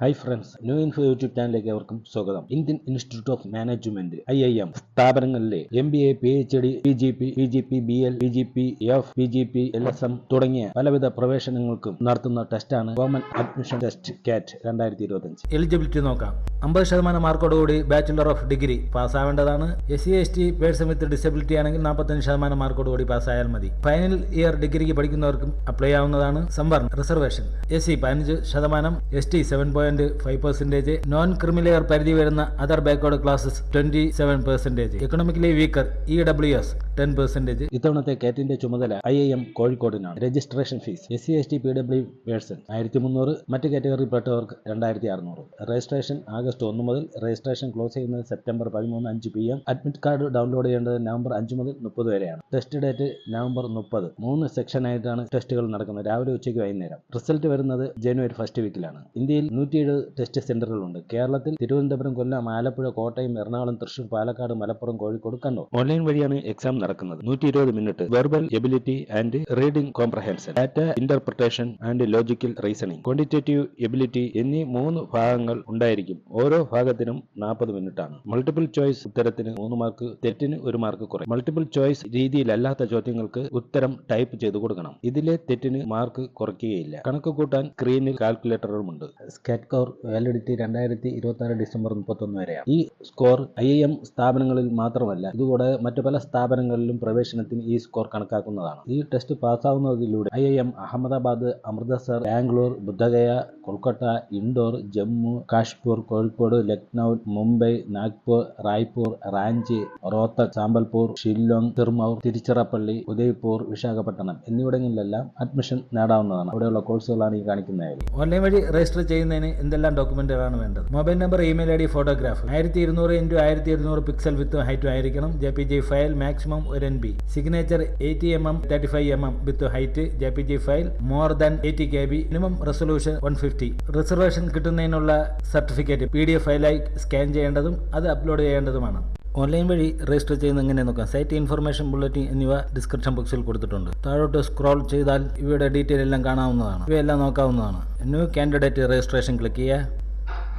Hi friends new info YouTube ചാനലിലേക്ക് അവർക്കും സ്വാഗതം. Indian Institute of Management I I M സ്ഥാപനങ്ങളിലെ M B A P H D P G P P G P B L P G P F P G P L S M തുടങ്ങിയ പലവിധ പ്രവേശനങ്ങൾക്കും നടത്തുന്ന ടെസ്റ്റാണ് common admission test കാറ്റ് രണ്ടായിരത്തി ഇരുപത്തഞ്ച് eligibility നോക്കാം. അമ്പത് ശതമാനം മാർക്കോടുകൂടി bachelor of degree പാസ്സാവേണ്ടതാണ്. S C S T person with disability ആണെങ്കിൽ നാൽപ്പത്തഞ്ച് ശതമാനം മാർക്കോടുകൂടി പാസ്സായാൽ മതി. ഫൈനൽ ഇയർ ഡിഗ്രിക്ക് പഠിക്കുന്നവർക്കും അപ്ലൈ ആവുന്നതാണ് സംവരണം റിസർവേഷൻ എസ് സി പതിനഞ്ച് ശതമാനം S T seven point five percentage non creamy layer പരിധി വരുന്ന other backward classes twenty seven percentage economically weaker E W S ten percentage ഇത്തവണത്തെ കാറ്റിന്റെ ചുമതല I I M കോഴിക്കോടിനാണ്. Registration fees S C S T P W person ആയിരത്തി മുന്നൂറ് മറ്റ് കാറ്റഗറിയിൽപ്പെട്ടവർക്ക് രണ്ടായിരത്തി അറുന്നൂറ് രജിസ്ട്രേഷൻ ആഗസ്റ്റ് ഒന്ന് മുതൽ രജിസ്ട്രേഷൻ ക്ലോസ് ചെയ്യുന്നത് സെപ്റ്റംബർ പതിമൂന്ന് അഞ്ച് P M admit card download ചെയ്യേണ്ടത് നവംബർ അഞ്ച് മുതൽ മുപ്പത് വരെയാണ്. ടെസ്റ്റ് ഡേറ്റ് നവംബർ മുപ്പത്. മൂന്ന് സെക്ഷനായിട്ടാണ് ടെസ്റ്റുകൾ നടക്കുന്നത്. രാവിലെ ഉച്ചയ്ക്ക് വൈകുന്നേരം. റിസൾട്ട് വരുന്നത് ജനുവരി ഫസ്റ്റ് വീക്കിലാണ് ഇന്ത്യയിൽ നൂറ്റിയേഴ് ടെസ്റ്റ് സെന്ററുകളുണ്ട്. കേരളത്തിൽ തിരുവനന്തപുരം കൊല്ലം ആലപ്പുഴ കോട്ടയം എറണാകുളം തൃശൂർ പാലക്കാട് മലപ്പുറം കോഴിക്കോട് കണ്ണൂർ. ഓൺലൈൻ വഴിയാണ് എക്സാം നടക്കുന്നത്. നൂറ്റി ഇരുപത് minute. Verbal ability and reading comprehension. Data interpretation and logical reasoning. Quantitative ability എന്നീ മൂന്ന് ഭാഗങ്ങൾ ഉണ്ടായിരിക്കും. ഓരോ ഭാഗത്തിനും നാൽപ്പത് മിനിറ്റാണ്. മൾട്ടിപ്പിൾ ചോയ്സ് ഉത്തരത്തിന് മൂന്ന് മാർക്ക് തെറ്റിന് ഒരു മാർക്ക് കുറയും. മൾട്ടിപ്പിൾ ചോയ്സ് രീതിയിലല്ലാത്ത ചോദ്യങ്ങൾക്ക് ഉത്തരം ടൈപ്പ് ചെയ്ത് കൊടുക്കണം. ഇതിലെ തെറ്റിന് മാർക്ക് കുറയ്ക്കുകയില്ല. കണക്ക് കൂട്ടാൻ സ്ക്രീനിൽ കാൽക്കുലേറ്ററുമുണ്ട് സ്കാറ്റ് കോർ വാലിഡിറ്റി രണ്ടായിരത്തി ഇരുപത്തി ഡിസംബർ മുപ്പത്തൊന്ന് വരെയാണ്. ഈ സ്കോർ ഐ എം സ്ഥാപനങ്ങളിൽ മാത്രമല്ല ഇതുകൂടെ മറ്റു പല സ്ഥാപനങ്ങളിലും പ്രവേശനത്തിന് ഈ സ്കോർ കണക്കാക്കുന്നതാണ്. ഈ test പാസ്സാവുന്നതിലൂടെ I I M Ahmedabad Amritsar Bangalore Bodhgaya Kolkata Indore Jammu Kashmir Kozhikode Lucknow Mumbai Nagpur Raipur Ranchi Rohtak Sambalpur Shillong Sirmaur Tiruchirappalli Udaipur Visakhapatnam എന്നിവിടങ്ങളിലെല്ലാം admission നേടാവുന്നതാണ്. അവിടെയുള്ള കോഴ്സുകളാണ് ഈ കാണിക്കുന്നത് ഓൺലൈൻ വഴി രജിസ്റ്റർ ചെയ്യുന്നതിന് എന്തെല്ലാം ഡോക്യുമെന്റുകളാണ് വേണ്ടത്? Mobile number email I D photograph ആയിരത്തി ഇരുന്നൂറ് ഇന്റു ആയിരത്തി ഇരുന്നൂറ് പിക്സൽ വിത്ത് ഹൈറ്റ് ആയിരിക്കണം. J P G file maximum ഒരു N B signature eighty M M thirty five M M width height J P G file more than eighty K B minimum resolution one fifty reservation കിട്ടുന്നതിനുള്ള certificate P D F ഫയലായി scan ചെയ്യേണ്ടതും അത് upload ചെയ്യേണ്ടതുമാണ്. Online വഴി register ചെയ്യുന്ന എങ്ങനെ നോക്കാം. Site information bulletin എന്നിവ ഡിസ്ക്രിപ്ഷൻ ബോക്സിൽ കൊടുത്തിട്ടുണ്ട്. താഴോട്ട് സ്ക്രോൾ ചെയ്താൽ ഇവയുടെ ഡീറ്റെയിൽ എല്ലാം കാണാവുന്നതാണ്. ഇവയെല്ലാം നോക്കാവുന്നതാണ്. ന്യൂ കാൻഡിഡേറ്റ് രജിസ്ട്രേഷൻ ക്ലിക്ക് ചെയ്യുക.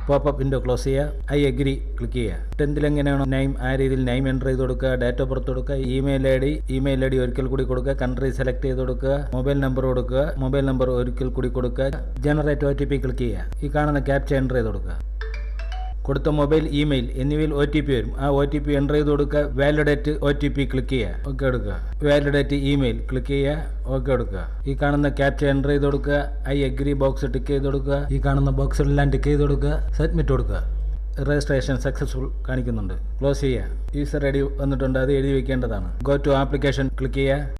പോപ്പപ്പ് വിൻഡോ ക്ലോസ് ചെയ്യുക. ഐ അഗ്രി ക്ലിക്ക് ചെയ്യുക. ടെൻത്തിൽ എങ്ങനെയാണോ നെയിം ആ രീതിയിൽ നെയിം എന്റർ ചെയ്ത് കൊടുക്കുക. ഡേറ്റ് ഓഫ് ബർത്ത് കൊടുക്കുക. Email I D email I D ഒരിക്കൽ കൂടി കൊടുക്കുക. കൺട്രി സെലക്ട് ചെയ്ത് കൊടുക്കുക. മൊബൈൽ നമ്പർ കൊടുക്കുക. മൊബൈൽ നമ്പർ ഒരിക്കൽ കൂടി കൊടുക്കുക. Generate O T P click ചെയ്യുക. ഈ കാണുന്ന ക്യാപ്ച എന്റർ ചെയ്ത് കൊടുക്കുക. കൊടുത്ത മൊബൈൽ ഇമെയിൽ എന്നിവയിൽ ഒ ടി പി വരും. ആ ഒ ടി പി എന്റർ ചെയ്ത് കൊടുക്കുക validate O T P click ചെയ്യുക. ഓക്കെ എടുക്കുക. വാലിഡേറ്റ് ഇമെയിൽ ക്ലിക്ക് ചെയ്യുക ഓക്കെ എടുക്കുക. ഈ കാണുന്ന ക്യാപ്ച എന്റർ ചെയ്ത് കൊടുക്കുക ഐ എഗ്രി ബോക്സ് ടിക്ക് ചെയ്ത് കൊടുക്കുക ഈ കാണുന്ന ബോക്സിലെല്ലാം ടിക്ക് ചെയ്ത് കൊടുക്കുക സബ്മിറ്റ് കൊടുക്കുക. രജിസ്ട്രേഷൻ സക്സസ്ഫുൾ കാണിക്കുന്നുണ്ട്. ക്ലോസ് ചെയ്യുക. യൂസർ ഐ ഡി വന്നിട്ടുണ്ട് അത് എഴുതി വെക്കേണ്ടതാണ്. ഗോ ടു ആപ്ലിക്കേഷൻ ക്ലിക്ക് ചെയ്യുക.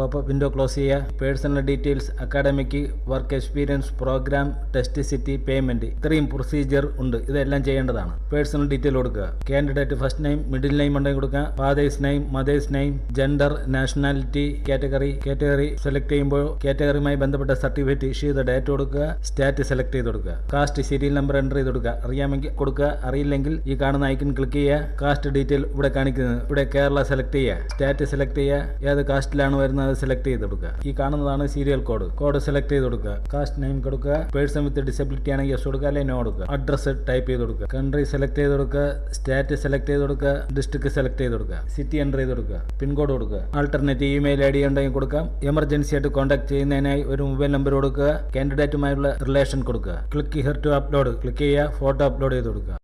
പോപ്പപ്പ് വിൻഡോ ക്ലോസ് ചെയ്യുക. Personal details academic work experience programme test city payment ഇത്രയും പ്രൊസീജിയർ ഉണ്ട്. ഇതെല്ലാം ചെയ്യേണ്ടതാണ്. പേഴ്സണൽ ഡീറ്റെയിൽ കൊടുക്കുക. Candidate first name middle name ഉണ്ടെങ്കിൽ കൊടുക്കുക. Father's name mother's name gender nationality category category select ചെയ്യുമ്പോൾ കാറ്റഗറിയുമായി ബന്ധപ്പെട്ട സർട്ടിഫിക്കറ്റ് ഇഷ്യൂ ചെയ്ത ഡേറ്റ് കൊടുക്കുക. സ്റ്റാറ്റ് സെലക്ട് ചെയ്ത് കൊടുക്കുക. കാസ്റ്റ് സീരിയൽ നമ്പർ എന്റർ ചെയ്ത് കൊടുക്കുക. അറിയാമെങ്കിൽ കൊടുക്കുക. അറിയില്ലെങ്കിൽ ഈ കാണുന്ന ഐക്കൺ ക്ലിക്ക് ചെയ്യുക. കാസ്റ്റ് ഡീറ്റെയിൽ ഇവിടെ കാണിക്കുന്നത്. ഇവിടെ കേരള സെലക്ട് ചെയ്യുക. സ്റ്റാറ്റ് സെലക്ട് ചെയ്യുക. ഏത് കാസ്റ്റിലാണ് വരുന്നത്? സെലക്ട് ചെയ്ത് കൊടുക്കുക. ഈ കാണുന്നതാണ് സീരിയൽ കോഡ് കോഡ് സെലക്ട് ചെയ്ത് കൊടുക്കുക. കാസ്റ്റ് നെയിം കൊടുക്കുക. പേഴ്സൺ വിത്ത് ഡിസബിലിറ്റി ആണെങ്കിൽ യെസ് കൊടുക്കുക. അല്ലെങ്കിൽ നോ കൊടുക്കുക. അഡ്രസ്സ് ടൈപ്പ് ചെയ്ത് കൊടുക്കുക. കൺട്രി സെലക്ട് ചെയ്ത് കൊടുക്കുക. സ്റ്റാറ്റ് സെലക്ട് ചെയ്ത് കൊടുക്കുക. ഡിസ്ട്രിക്ട് സെലക്ട് ചെയ്ത് കൊടുക്കുക. സിറ്റി എന്റർ ചെയ്ത് കൊടുക്കുക. പിൻകോഡ് കൊടുക്കുക. ആൾട്ടർനേറ്റീവ് ഇമെയിൽ ഐ ഡി ഉണ്ടെങ്കിൽ കൊടുക്കാം. എമർജൻസി ആയിട്ട് കോൺടാക്ട് ചെയ്യുന്നതിനായി ഒരു മൊബൈൽ നമ്പർ കൊടുക്കുക. കാൻഡിഡേറ്റുമായുള്ള റിലേഷൻ കൊടുക്കുക. Click here to upload click ചെയ്യുക. ഫോട്ടോ അപ്ലോഡ് ചെയ്ത് കൊടുക്കുക.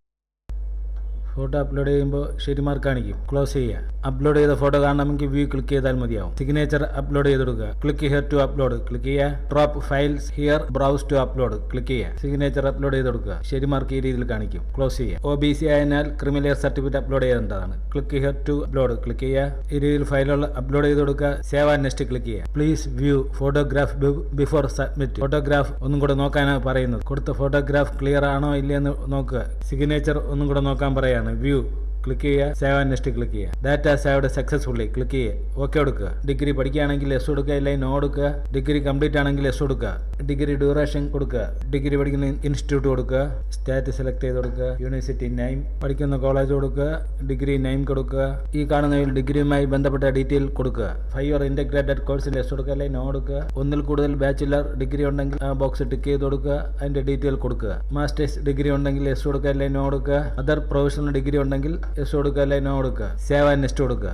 ഫോട്ടോ അപ്ലോഡ് ചെയ്യുമ്പോൾ ശരി മാർക്ക് കാണിക്കും. ക്ലോസ് ചെയ്യുക അപ്ലോഡ് ചെയ്ത ഫോട്ടോ കാണണമെങ്കിൽ വ്യൂ ക്ലിക്ക് ചെയ്താൽ മതിയാവും. സിഗ്നേച്ചർ അപ്ലോഡ് ചെയ്ത് കൊടുക്കുക. Click here to upload click ചെയ്യുക drop files here browse to upload click ചെയ്യുക സിഗ്നേച്ചർ അപ്ലോഡ് ചെയ്ത് കൊടുക്കുക. ശരി മാർക്ക് ഈ രീതിയിൽ കാണിക്കും. ക്ലോസ് ചെയ്യുക ഒ ബി സി ആയതിനാൽ ക്രിമിനൽ സർട്ടിഫിക്കറ്റ് അപ്ലോഡ് ചെയ്യേണ്ടതാണ്. Click here to upload click ചെയ്യുക ഈ രീതിയിൽ ഫയലുകൾ അപ്ലോഡ് ചെയ്ത് കൊടുക്കുക. സേവ് ആൻഡ് നെക്സ്റ്റ് ക്ലിക്ക് ചെയ്യുക please view photograph before submit photograph ഒന്നും കൂടെ നോക്കാനാണ് പറയുന്നത്. കൊടുത്ത ഫോട്ടോഗ്രാഫ് ക്ലിയർ ആണോ ഇല്ലയെന്ന് നോക്കുക. സിഗ്നേച്ചർ ഒന്നും കൂടെ നോക്കാൻ പറയാണ് വ്യൂ ക്ലിക്ക് ചെയ്യുക സേവ് നെക്സ്റ്റ് ക്ലിക്ക് ചെയ്യുക. ഡാറ്റ സേവ്ഡ് സക്സസ്ഫുള്ളി ക്ലിക്ക് ചെയ്യുക. ഓക്കെ കൊടുക്കുക. ഡിഗ്രി പഠിക്കുകയാണെങ്കിൽ എസ് കൊടുക്കുക അല്ലെങ്കിൽ നോ കൊടുക്കുക. ഡിഗ്രി കംപ്ലീറ്റ് ആണെങ്കിൽ എസ് കൊടുക്കുക. ഡിഗ്രി ഡ്യൂറേഷൻ കൊടുക്കുക. ഡിഗ്രി പഠിക്കുന്ന ഇൻസ്റ്റിറ്റ്യൂട്ട് കൊടുക്കുക. സ്റ്റാറ്റ് സെലക്ട് ചെയ്ത് കൊടുക്കുക. യൂണിവേഴ്സിറ്റി നെയിം പഠിക്കുന്ന കോളേജ് കൊടുക്കുക. ഡിഗ്രി നെയിം കൊടുക്കുക. ഈ കാണുന്നതിൽ ഡിഗ്രിയുമായി ബന്ധപ്പെട്ട ഡീറ്റെയിൽ കൊടുക്കുക. ഫൈവ് ഇയർ ഇന്റഗ്രേറ്റഡ് കോഴ്സിൽ എസ് കൊടുക്കുക അല്ലെങ്കിൽ നോ കൊടുക്കുക. ഒന്നിൽ കൂടുതൽ ബാച്ചിലർ ഡിഗ്രി ഉണ്ടെങ്കിൽ ആ ബോക്സ് ടിക്ക് ചെയ്ത് കൊടുക്കുക. അതിന്റെ ഡീറ്റെയിൽ കൊടുക്കുക. മാസ്റ്റേഴ്സ് ഡിഗ്രി ഉണ്ടെങ്കിൽ എസ് കൊടുക്കുക അല്ലെങ്കിൽ നോ കൊടുക്കുക. അതർ പ്രൊഫഷണൽ ഡിഗ്രി ഉണ്ടെങ്കിൽ എസ് കൊടുക്കുക അല്ലെ നോ കൊടുക്കുക സേവ് ആൻഡ് നെക്സ്റ്റ് കൊടുക്കുക.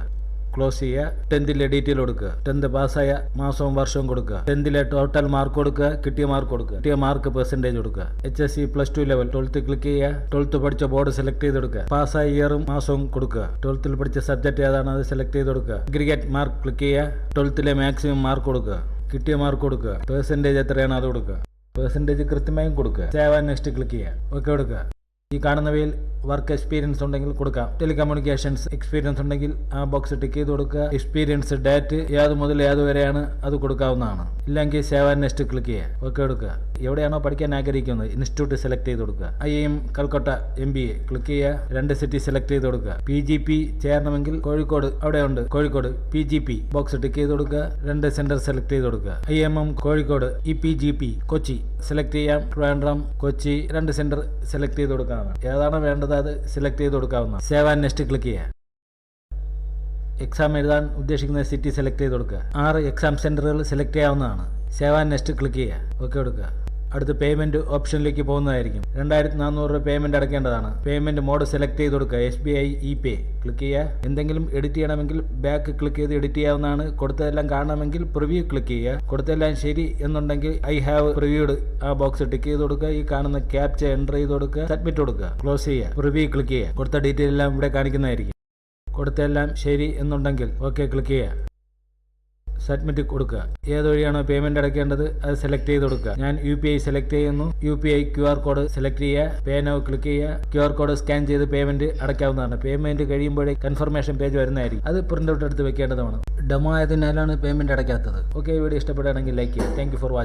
ക്ലോസ് ചെയ്യുക ടെൻത്തിലെ ഡീറ്റെയിൽ കൊടുക്കുക. ടെൻത്ത് പാസ്സായ മാസവും വർഷവും കൊടുക്കുക. ടെൻത്തിലെ ടോട്ടൽ മാർക്ക് കൊടുക്കുക കിട്ടിയ മാർക്ക് കൊടുക്കുക. കിട്ടിയ മാർക്ക് പെർസെന്റേജ് കൊടുക്കുക. H S C plus two level twelfth click ചെയ്യുക. ട്വൽത്ത് പഠിച്ച ബോർഡ് സെലക്ട് ചെയ്ത് കൊടുക്കുക. പാസ്സായ ഇയറും മാസവും കൊടുക്കുക. ട്വൽത്തിൽ പഠിച്ച സബ്ജക്റ്റ് ഏതാണ് അത് സെലക്ട് ചെയ്ത് കൊടുക്കുക. അഗ്രിഗേറ്റ് മാർക്ക് ക്ലിക്ക് ചെയ്യുക. ട്വൽത്തിലെ മാക്സിമം മാർക്ക് കൊടുക്കുക. കിട്ടിയ മാർക്ക് കൊടുക്കുക. പെർസെന്റേജ് എത്രയാണ് അത് കൊടുക്കുക. പെർസെന്റേജ് കൃത്യമായും കൊടുക്കുക. സേവ് ആൻഡ് നെക്സ്റ്റ് ക്ലിക്ക് ചെയ്യുക. ഓക്കെ കൊടുക്കുക. ഈ കാണുന്നവയിൽ വർക്ക് എക്സ്പീരിയൻസ് ഉണ്ടെങ്കിൽ കൊടുക്കാം. ടെലികമ്മ്യൂണിക്കേഷൻസ് എക്സ്പീരിയൻസ് ഉണ്ടെങ്കിൽ ആ ബോക്സ് ടിക്ക് ചെയ്ത് കൊടുക്കുക. എക്സ്പീരിയൻസ് ഡേറ്റ് ഏത് മുതൽ ഏത് വരെയാണ് അത് കൊടുക്കാവുന്നതാണ്. ഇല്ലെങ്കിൽ സേവ നെക്സ്റ്റ് ക്ലിക്ക് ചെയ്യുക. ഓക്കെ കൊടുക്കുക എവിടെയാണോ പഠിക്കാൻ ആഗ്രഹിക്കുന്നത് ഇൻസ്റ്റിറ്റ്യൂട്ട് സെലക്ട് ചെയ്ത് കൊടുക്കുക. I M Calcutta M B A click ചെയ്യുക. രണ്ട് സിറ്റി സെലക്ട് ചെയ്ത് കൊടുക്കുക. പി ജി പി ചേരണമെങ്കിൽ കോഴിക്കോട് അവിടെ ഉണ്ട് Kozhikode P G P box tick ചെയ്ത് കൊടുക്കുക. രണ്ട് സെന്റർ സെലക്ട് ചെയ്ത് കൊടുക്കുക. I M M Kozhikode E P G P Kochi. Select ചെയ്യാം. ട്രിവാൻഡ്രം കൊച്ചി. രണ്ട് സെന്റർ സെലക്ട് ചെയ്ത് കൊടുക്കാനാണ് ഏതാണ് വേണ്ടത്? അത് സെലക്ട് ചെയ്ത് കൊടുക്കാവുന്ന. സേവ് ആൻഡ് നെക്സ്റ്റ് ക്ലിക്ക് ചെയ്യുക. എക്സാം എഴുതാൻ ഉദ്ദേശിക്കുന്ന സിറ്റി സെലക്ട് ചെയ്ത് കൊടുക്കുക. ആറ് എക്സാം സെന്ററുകൾ സെലക്ട് ചെയ്യാവുന്നതാണ്. സേവ് ആൻഡ് നെക്സ്റ്റ് ക്ലിക്ക് ചെയ്യുക. ഓക്കെ കൊടുക്കുക. അടുത്ത് പേയ്മെന്റ് ഓപ്ഷനിലേക്ക് പോകുന്നതായിരിക്കും. രണ്ടായിരത്തി നാനൂറ് രൂപ പേയ്മെന്റ് അടയ്ക്കേണ്ടതാണ്. പേയ്മെന്റ് മോഡ് സെലക്ട് ചെയ്ത് കൊടുക്കുക. S B I E pay click ചെയ്യുക. എന്തെങ്കിലും എഡിറ്റ് ചെയ്യണമെങ്കിൽ ബാക്ക് ക്ലിക്ക് ചെയ്ത് എഡിറ്റ് ചെയ്യാവുന്നതാണ്. കൊടുത്തതെല്ലാം കാണണമെങ്കിൽ പ്രിവ്യൂ ക്ലിക്ക് ചെയ്യുക. കൊടുത്തതെല്ലാം ശരി എന്നുണ്ടെങ്കിൽ ഐ ഹാവ് പ്രിവ്യൂഡ് ആ ബോക്സ് ടിക്ക് ചെയ്ത് കൊടുക്കുക. ഈ കാണുന്ന ക്യാപ്ച എന്റർ ചെയ്ത് കൊടുക്കുക. സബ്മിറ്റ് കൊടുക്കുക. ക്ലോസ് ചെയ്യുക. പ്രിവ്യൂ ക്ലിക്ക് ചെയ്യുക. കൊടുത്ത ഡീറ്റെയിൽ എല്ലാം ഇവിടെ കാണിക്കുന്നതായിരിക്കും. കൊടുത്തെല്ലാം ശരി എന്നുണ്ടെങ്കിൽ ഓക്കെ ക്ലിക്ക് ചെയ്യുക. സബ്മിറ്റ് കൊടുക്കുക. ഏതുവഴിയാണോ പേയ്മെന്റ് അടയ്ക്കേണ്ടത് അത് സെലക്ട് ചെയ്ത് കൊടുക്കുക. ഞാൻ യു പി ഐ സെലക്ട് ചെയ്യുന്നു. U P I Q R code select ചെയ്യുക. പേ നോ ക്ലിക്ക് ചെയ്യുക. ക്യു ആർ കോഡ് സ്കാൻ ചെയ്ത് പേയ്മെന്റ് അടയ്ക്കാവുന്നതാണ്. പേയ്മെന്റ് കഴിയുമ്പോഴേ കൺഫർമേഷൻ പേജ് വരുന്നതായിരിക്കും. അത് പ്രിന്റ് ഔട്ട് എടുത്ത് വെക്കേണ്ടതാണ്. ഡെമോ ആയതിനാലാണ് പേയ്മെന്റ് അടയ്ക്കാത്തത്. ഓക്കെ വീഡിയോ ഇഷ്ടപ്പെടുകയാണെങ്കിൽ ലൈക്ക് ചെയ്യുക. Thank for watching